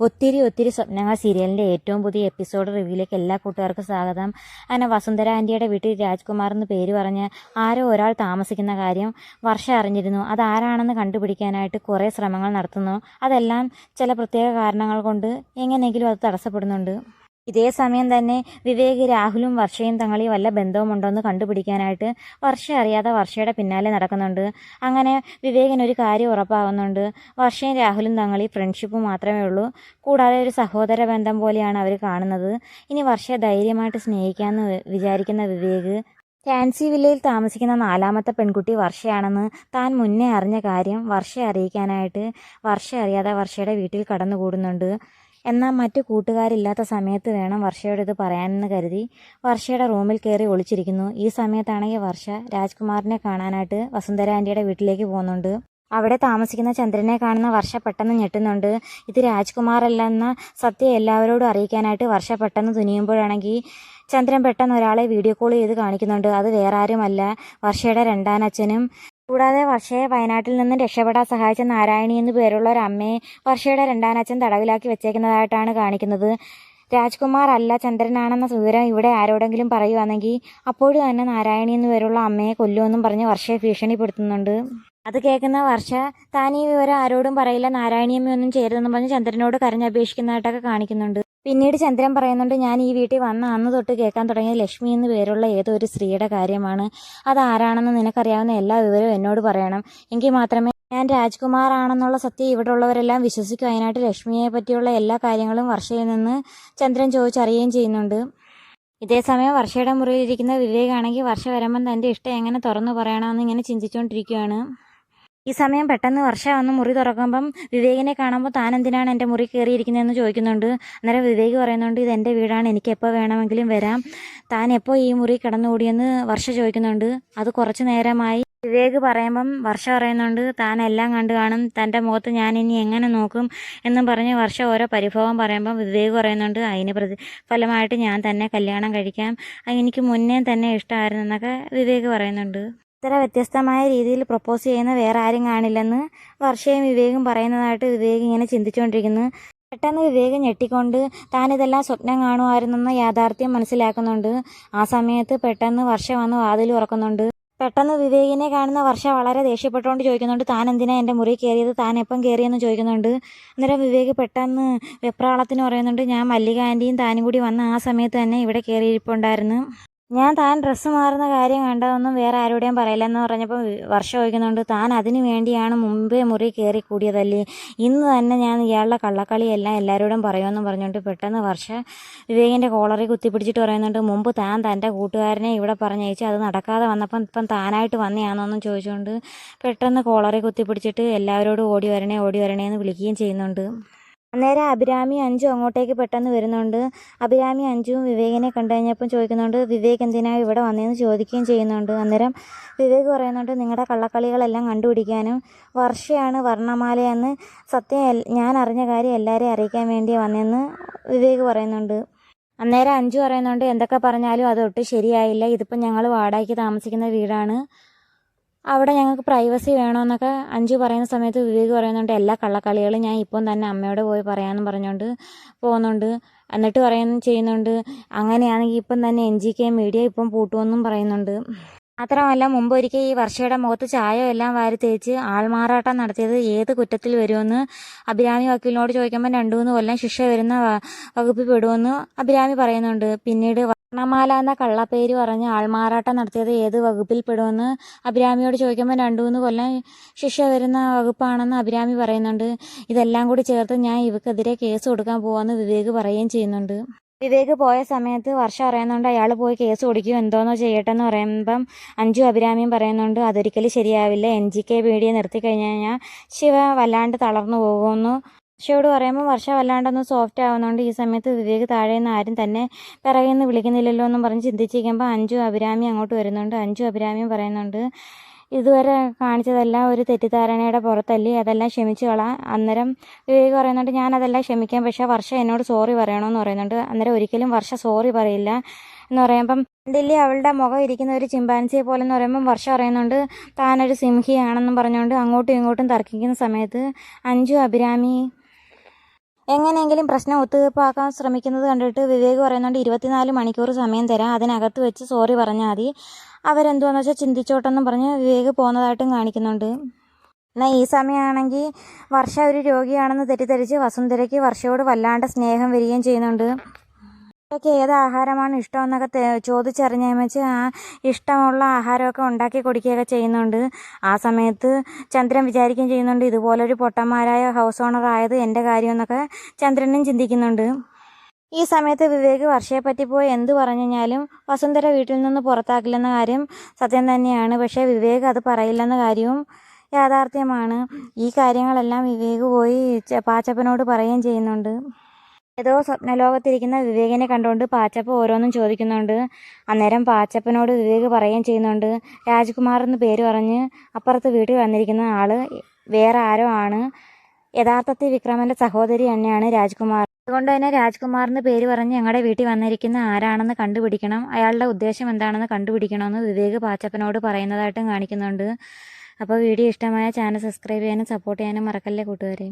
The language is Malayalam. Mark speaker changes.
Speaker 1: ഒത്തിരി ഒത്തിരി സ്വപ്നങ്ങൾ സീരിയലിന്റെ ഏറ്റവും പുതിയ എപ്പിസോഡ് റിവ്യൂയിലേക്ക് എല്ലാ കൂട്ടുകാർക്കും സ്വാഗതം. അങ്ങനെ വസുന്ധര ആന്റിയുടെ വീട്ടിൽ രാജ്കുമാർ എന്ന് പേര് പറഞ്ഞ് ആരോ ഒരാൾ താമസിക്കുന്ന കാര്യം വർഷം അറിഞ്ഞിരുന്നു. അതാരാണെന്ന് കണ്ടുപിടിക്കാനായിട്ട് കുറേ ശ്രമങ്ങൾ നടത്തുന്നു. അതെല്ലാം ചില പ്രത്യേക കാരണങ്ങൾ കൊണ്ട് എങ്ങനെയെങ്കിലും അത് തടസ്സപ്പെടുന്നുണ്ട്. ഇതേ സമയം തന്നെ വിവേക് രാഹുലും വർഷയും തങ്ങളിൽ വല്ല ബന്ധവുമുണ്ടോയെന്ന് കണ്ടുപിടിക്കാനായിട്ട് വർഷ അറിയാതെ വർഷയുടെ പിന്നാലെ നടക്കുന്നുണ്ട്. അങ്ങനെ വിവേകിന് ഒരു കാര്യം ഉറപ്പാകുന്നുണ്ട് വർഷയും രാഹുലും തങ്ങളിൽ ഫ്രണ്ട്ഷിപ്പ് മാത്രമേ ഉള്ളൂ. കൂടാതെ ഒരു സഹോദര ബന്ധം പോലെയാണ് അവർ കാണുന്നത്. ഇനി വർഷയെ ധൈര്യമായിട്ട് സ്നേഹിക്കാമെന്ന് വിചാരിക്കുന്ന വിവേക് ഫാൻസി വില്ലയിൽ താമസിക്കുന്ന നാലാമത്തെ പെൺകുട്ടി വർഷയാണെന്ന് താൻ മുന്നേ അറിഞ്ഞ കാര്യം വർഷയെ അറിയിക്കാനായിട്ട് വർഷ അറിയാതെ വർഷയുടെ വീട്ടിൽ കടന്നുകൂടുന്നുണ്ട്. എന്നാൽ മറ്റു കൂട്ടുകാരില്ലാത്ത സമയത്ത് വേണം വർഷയോട് ഇത് പറയാനെന്ന് കരുതി വർഷയുടെ റൂമിൽ കയറി ഒളിച്ചിരിക്കുന്നു. ഈ സമയത്താണെങ്കിൽ വർഷ രാജ്കുമാറിനെ കാണാനായിട്ട് വസുന്ധര ആന്റിയുടെ വീട്ടിലേക്ക് പോകുന്നുണ്ട്. അവിടെ താമസിക്കുന്ന ചന്ദ്രനെ കാണുന്ന വർഷ പെട്ടെന്ന് ഞെട്ടുന്നുണ്ട്. ഇത് രാജ്കുമാറല്ലെന്ന സത്യം എല്ലാവരോടും അറിയിക്കാനായിട്ട് വർഷ പെട്ടെന്ന് തുനിയുമ്പോഴാണെങ്കിൽ ചന്ദ്രൻ പെട്ടെന്ന് ഒരാളെ വീഡിയോ കോൾ ചെയ്ത് കാണിക്കുന്നുണ്ട്. അത് വേറെ ആരുമല്ല വർഷയുടെ രണ്ടാനച്ഛനും കൂടാതെ വർഷയെ വയനാട്ടിൽ നിന്ന് രക്ഷപ്പെടാൻ സഹായിച്ച നാരായണി എന്നു പേരുള്ള ഒരു അമ്മയെ വർഷയുടെ രണ്ടാനച്ഛൻ തടവിലാക്കി വെച്ചേക്കുന്നതായിട്ടാണ് കാണിക്കുന്നത്. രാജ്കുമാർ അല്ല ചന്ദ്രനാണെന്ന വിവരം ഇവിടെ ആരോടെങ്കിലും പറയുവാണെങ്കിൽ അപ്പോഴും തന്നെ നാരായണി എന്നു പേരുള്ള അമ്മയെ കൊല്ലുമെന്നും പറഞ്ഞ് വർഷയെ ഭീഷണിപ്പെടുത്തുന്നുണ്ട്. അത് കേൾക്കുന്ന വർഷ താൻ ഈ വിവരം ആരോടും പറയില്ല നാരായണിയമ്മയൊന്നും ചെയ്യരുതെന്ന് പറഞ്ഞ് ചന്ദ്രനോട് കരഞ്ഞപേക്ഷിക്കുന്നതായിട്ടൊക്കെ കാണിക്കുന്നുണ്ട്. പിന്നീട് ചന്ദ്രൻ പറയുന്നുണ്ട് ഞാൻ ഈ വീട്ടിൽ വന്ന അന്ന് തൊട്ട് കേൾക്കാൻ തുടങ്ങിയ ലക്ഷ്മി എന്ന് പേരുള്ള ഏതോ ഒരു സ്ത്രീയുടെ കാര്യമാണ്. അതാരാണെന്ന് നിനക്കറിയാവുന്ന എല്ലാ വിവരവും എന്നോട് പറയണം. എങ്കിൽ മാത്രമേ ഞാൻ രാജ്കുമാർ ആണെന്നുള്ള സത്യം ഇവിടെ ഉള്ളവരെല്ലാം വിശ്വസിക്കും. അതിനായിട്ട് ലക്ഷ്മിയെ പറ്റിയുള്ള എല്ലാ കാര്യങ്ങളും വർഷയിൽ നിന്ന് ചന്ദ്രൻ ചോദിച്ചറിയുകയും ചെയ്യുന്നുണ്ട്. ഇതേസമയം വർഷയുടെ മുറിയിലിരിക്കുന്ന വിവേകാണെങ്കിൽ വർഷ വരുമ്പം തന്റെ ഇഷ്ടം എങ്ങനെ തുറന്നു പറയണമെന്ന് ഇങ്ങനെ ചിന്തിച്ചുകൊണ്ടിരിക്കുകയാണ്. ഈ സമയം പെട്ടെന്ന് വർഷ വന്ന് മുറി തുറക്കുമ്പം വിവേകിനെ കാണുമ്പോൾ താൻ എന്തിനാണ് എന്റെ മുറി കയറിയിരിക്കുന്നതെന്ന് ചോദിക്കുന്നുണ്ട്. അന്നേരം വിവേക് പറയുന്നുണ്ട് ഇത് എന്റെ വീടാണ് എനിക്ക് എപ്പോൾ വേണമെങ്കിലും വരാം. താൻ എപ്പോൾ ഈ മുറി കിടന്നുകൂടിയെന്ന് വർഷ ചോദിക്കുന്നുണ്ട്. അത് കുറച്ച് നേരമായി. വിവേക് പറയുമ്പം വർഷ പറയുന്നുണ്ട് താൻ എല്ലാം കണ്ടു കാണും. തന്റെ മുഖത്ത് ഞാൻ ഇനി എങ്ങനെ നോക്കും? എന്നും പറഞ്ഞ് വർഷ ഓരോ പരിഭവം പറയുമ്പം വിവേക് പറയുന്നുണ്ട് അതിന് പ്രതി ഫലമായിട്ട് ഞാൻ തന്നെ കല്യാണം കഴിക്കാം. എനിക്ക് മുന്നേ തന്നെ ഇഷ്ടമായിരുന്നു എന്നൊക്കെ വിവേക് പറയുന്നുണ്ട്. ഇത്ര വ്യത്യസ്തമായ രീതിയിൽ പ്രപ്പോസ് ചെയ്യുന്ന വേറെ ആരും കാണില്ലെന്ന് വർഷയും വിവേകും പറയുന്നതായിട്ട് വിവേക് ഇങ്ങനെ ചിന്തിച്ചുകൊണ്ടിരിക്കുന്നു. പെട്ടെന്ന് വിവേക് ഞെട്ടിക്കൊണ്ട് താനിതെല്ലാം സ്വപ്നം കാണുമായിരുന്നെന്ന യാഥാർത്ഥ്യം മനസ്സിലാക്കുന്നുണ്ട്. ആ സമയത്ത് പെട്ടെന്ന് വർഷ വന്ന് വാതിൽ ഉറക്കുന്നുണ്ട് പെട്ടെന്ന് വിവേകിനെ കാണുന്ന വർഷ വളരെ ദേഷ്യപ്പെട്ടുകൊണ്ട് ചോദിക്കുന്നുണ്ട് താൻ എന്തിനാ എന്റെ മുറി കയറിയത്? താൻ എപ്പം കയറിയെന്ന് ചോദിക്കുന്നുണ്ട്. അന്നേരം വിവേക് പെട്ടെന്ന് വെപ്രാളത്തിന് പറയുന്നുണ്ട് ഞാൻ മല്ലിക ആന്റിയും താനും കൂടി വന്ന ആ സമയത്ത് തന്നെ ഇവിടെ കയറിയിരിപ്പുണ്ടായിരുന്നു. ഞാൻ താൻ ഡ്രസ്സ് മാറുന്ന കാര്യം കണ്ടതൊന്നും വേറെ ആരോടെയും പറയില്ലെന്ന് പറഞ്ഞപ്പോൾ വർഷം ചോദിക്കുന്നുണ്ട് താൻ അതിനു വേണ്ടിയാണ് മുമ്പേ മുറി കയറി കൂടിയതല്ലേ? ഇന്ന് തന്നെ ഞാൻ ഇയാളുടെ കള്ളക്കളിയെല്ലാം എല്ലാവരോടും പറയുമെന്നും പറഞ്ഞുകൊണ്ട് പെട്ടെന്ന് വർഷ വിവേകിന്റെ കോളറി കുത്തിപ്പിടിച്ചിട്ട് പറയുന്നുണ്ട് മുമ്പ് താൻ തന്റെ കൂട്ടുകാരനെ ഇവിടെ പറഞ്ഞയച്ച് അത് നടക്കാതെ വന്നപ്പം ഇപ്പം താനായിട്ട് വന്നയാണോന്നും ചോദിച്ചുകൊണ്ട് പെട്ടെന്ന് കോളറി കുത്തിപ്പിടിച്ചിട്ട് എല്ലാവരോടും ഓടി വരണേ ഓടി വരണേ എന്ന് വിളിക്കുകയും ചെയ്യുന്നുണ്ട്. അന്നേരം അഭിരാമി അഞ്ചു അങ്ങോട്ടേക്ക് പെട്ടെന്ന് വരുന്നുണ്ട്. അഭിരാമി അഞ്ചും വിവേകിനെ കണ്ടു കഴിഞ്ഞപ്പം ചോദിക്കുന്നുണ്ട് വിവേക് എന്തിനാണ് ഇവിടെ വന്നതെന്ന് ചോദിക്കുകയും ചെയ്യുന്നുണ്ട്? അന്നേരം വിവേക് പറയുന്നുണ്ട് നിങ്ങളുടെ കള്ളക്കളികളെല്ലാം കണ്ടുപിടിക്കാനും വർഷയാണ് വർണമാലയെന്ന് സത്യം ഞാൻ അറിഞ്ഞ കാര്യം എല്ലാവരെയും അറിയിക്കാൻ വേണ്ടി വന്നതെന്ന് വിവേക് പറയുന്നുണ്ട്. അന്നേരം അഞ്ചു പറയുന്നുണ്ട് എന്തൊക്കെ പറഞ്ഞാലും അതൊട്ടും ശരിയായില്ല. ഇതിപ്പം ഞങ്ങൾ വാടകയ്ക്ക് താമസിക്കുന്ന വീടാണ്. അവിടെ ഞങ്ങൾക്ക് പ്രൈവസി വേണമെന്നൊക്കെ അഞ്ചു പറയുന്ന സമയത്ത് വിവേക് പറയുന്നുണ്ട്. എല്ലാ കള്ളക്കളികളും ഞാൻ ഇപ്പം തന്നെ അമ്മയോട് പോയി പറയാമെന്ന് പറഞ്ഞുകൊണ്ട് പോകുന്നുണ്ട് എന്നിട്ട് പറയുന്നു ചെയ്യുന്നുണ്ട്. അങ്ങനെയാണെങ്കിൽ ഇപ്പം തന്നെ എൻ ജി കെ മീഡിയ ഇപ്പം പൂട്ടുമെന്നും പറയുന്നുണ്ട്. മാത്രമല്ല മുമ്പ് ഒരിക്കൽ ഈ വർഷയുടെ മുഖത്ത് ചായ എല്ലാം വാരി തേച്ച് ആൾമാറാട്ടം നടത്തിയത് ഏത് കുറ്റത്തിൽ വരുമെന്ന് അഭിരാമി വക്കീലിനോട് ചോദിക്കുമ്പോൾ രണ്ടു മൂന്ന് കൊല്ലം ശിക്ഷ വരുന്ന വകുപ്പിൽ പെടുമെന്ന് അഭിരാമി പറയുന്നുണ്ട്. പിന്നീട് വർണമാല എന്ന കള്ളപ്പേര് പറഞ്ഞ് ആൾമാറാട്ടം നടത്തിയത് ഏത് വകുപ്പിൽ പെടുമെന്ന് അഭിരാമിയോട് ചോദിക്കുമ്പോൾ രണ്ടു മൂന്ന് കൊല്ലം ശിക്ഷ വരുന്ന വകുപ്പാണെന്ന് അഭിരാമി പറയുന്നുണ്ട്. ഇതെല്ലാം കൂടി ചേർത്ത് ഞാൻ ഇവക്കെതിരെ കേസ് കൊടുക്കാൻ പോവാന്ന് വിവേക് പറയുകയും ചെയ്യുന്നുണ്ട്. വിവേക് പോയ സമയത്ത് വർഷം അറിയുന്നുണ്ട് അയാൾ പോയി കേസ് കൊടുക്കും എന്തോന്നോ ചെയ്യട്ടെ എന്ന് പറയുമ്പം അഞ്ചു അഭിരാമിയും പറയുന്നുണ്ട് അതൊരിക്കലും ശരിയാവില്ല. എൻ ജി കെ പീഡിയെ നിർത്തി കഴിഞ്ഞു കഴിഞ്ഞാൽ ശിവ വല്ലാണ്ട് തളർന്നു പോകുമെന്ന് വർഷയോട് പറയുമ്പോൾ വർഷ വല്ലാണ്ടൊന്ന് സോഫ്റ്റ് ആവുന്നതുകൊണ്ട് ഈ സമയത്ത് വിവേക് താഴെ നിന്ന് ആരും തന്നെ പിറകിൽ നിന്ന് വിളിക്കുന്നില്ലല്ലോ എന്നും പറഞ്ഞ് ചിന്തിച്ചിരിക്കുമ്പോൾ അഞ്ചു അഭിരാമി അങ്ങോട്ട് വരുന്നുണ്ട്. അഞ്ചു അഭിരാമിയും പറയുന്നുണ്ട് ഇതുവരെ കാണിച്ചതെല്ലാം ഒരു തെറ്റിദ്ധാരണയുടെ പുറത്തല്ലേ അതെല്ലാം ക്ഷമിച്ചു കളാം അന്നേരം വിവേക് പറയുന്നുണ്ട് ഞാൻ അതെല്ലാം ക്ഷമിക്കാം പക്ഷേ വർഷ എന്നോട് സോറി പറയണമെന്ന് പറയുന്നുണ്ട്. അന്നേരം ഒരിക്കലും വർഷ സോറി പറയില്ല. എന്ന് പറയുമ്പം ദില്ലി അവളുടെ മുഖം ഇരിക്കുന്ന ഒരു ചിമ്പാൻസിയെ പോലെ എന്ന് പറയുമ്പം വർഷം പറയുന്നുണ്ട് താനൊരു സിംഹിയാണെന്നും പറഞ്ഞുകൊണ്ട് അങ്ങോട്ടും ഇങ്ങോട്ടും തർക്കിക്കുന്ന സമയത്ത് അഞ്ചു അഭിരാമി എങ്ങനെയെങ്കിലും പ്രശ്നം ഒത്തുതീർപ്പാക്കാൻ ശ്രമിക്കുന്നത് കണ്ടിട്ട് വിവേക് പറയുന്നുണ്ട് ഇരുപത്തിനാല് മണിക്കൂർ സമയം തരാം അതിനകത്ത് വെച്ച് സോറി പറഞ്ഞാൽ മതി. അവരെന്തുവാന്ന് വെച്ചാൽ ചിന്തിച്ചോട്ടെന്നും പറഞ്ഞ് വിവേക് പോകുന്നതായിട്ടും കാണിക്കുന്നുണ്ട്. എന്നാൽ ഈ സമയമാണെങ്കിൽ വർഷ ഒരു രോഗിയാണെന്ന് തെറ്റിദ്ധരിച്ച് വസുന്ധരയ്ക്ക് വർഷയോട് വല്ലാണ്ട് സ്നേഹം വരികയും ചെയ്യുന്നുണ്ട്. ഒക്കെ ഏത് ആഹാരമാണ് ഇഷ്ടമെന്നൊക്കെ എന്നൊക്കെ ചോദിച്ചറിഞ്ഞ വെച്ച് ആ ഇഷ്ടമുള്ള ആഹാരമൊക്കെ ഉണ്ടാക്കി കൊടുക്കുകയൊക്കെ ചെയ്യുന്നുണ്ട്. ആ സമയത്ത് ചന്ദ്രൻ വിചാരിക്കുകയും ചെയ്യുന്നുണ്ട് ഇതുപോലൊരു പൊട്ടന്മാരായ ഹൗസ് ഓണർ ആയത് എന്റെ കാര്യം എന്നൊക്കെ ചന്ദ്രനും ചിന്തിക്കുന്നുണ്ട്. ഈ സമയത്ത് വിവേക് വർഷയെ പറ്റി പോയി എന്ത് പറഞ്ഞു കഴിഞ്ഞാലും വസുന്ധര വീട്ടിൽ നിന്ന് പുറത്താക്കില്ലെന്ന കാര്യം സത്യം തന്നെയാണ്. പക്ഷേ വിവേക് അത് പറയില്ലെന്ന കാര്യവും യാഥാർത്ഥ്യമാണ്. ഈ കാര്യങ്ങളെല്ലാം വിവേക് പോയി പാച്ചപ്പനോട് പറയുകയും ചെയ്യുന്നുണ്ട്. ഏതോ സ്വപ്നലോകത്തിരിക്കുന്ന വിവേകിനെ കണ്ടുകൊണ്ട് പാച്ചപ്പ ഓരോന്നും ചോദിക്കുന്നുണ്ട്. അന്നേരം പാച്ചപ്പനോട് വിവേക് പറയുകയും ചെയ്യുന്നുണ്ട്. രാജ്കുമാർ എന്ന് പേര് പറഞ്ഞ് അപ്പുറത്ത് വീട്ടിൽ വന്നിരിക്കുന്ന ആൾ വേറെ ആരോ ആണ്. യഥാർത്ഥത്തിൽ വിക്രമന്റെ സഹോദരി തന്നെയാണ് രാജ്കുമാർ. അതുകൊണ്ട് തന്നെ രാജ്കുമാറിന് പേര് പറഞ്ഞ് ഞങ്ങളുടെ വീട്ടിൽ വന്നിരിക്കുന്ന ആരാണെന്ന് കണ്ടുപിടിക്കണം. അയാളുടെ ഉദ്ദേശം എന്താണെന്ന് കണ്ടുപിടിക്കണമെന്ന് വിവേക് പാച്ചപ്പനോട് പറയുന്നതായിട്ടും കാണിക്കുന്നുണ്ട്. അപ്പോൾ വീഡിയോ ഇഷ്ടമായ ചാനൽ സബ്സ്ക്രൈബ് ചെയ്യാനും സപ്പോർട്ട് ചെയ്യാനും മറക്കല്ലേ കൂട്ടുകാരെ.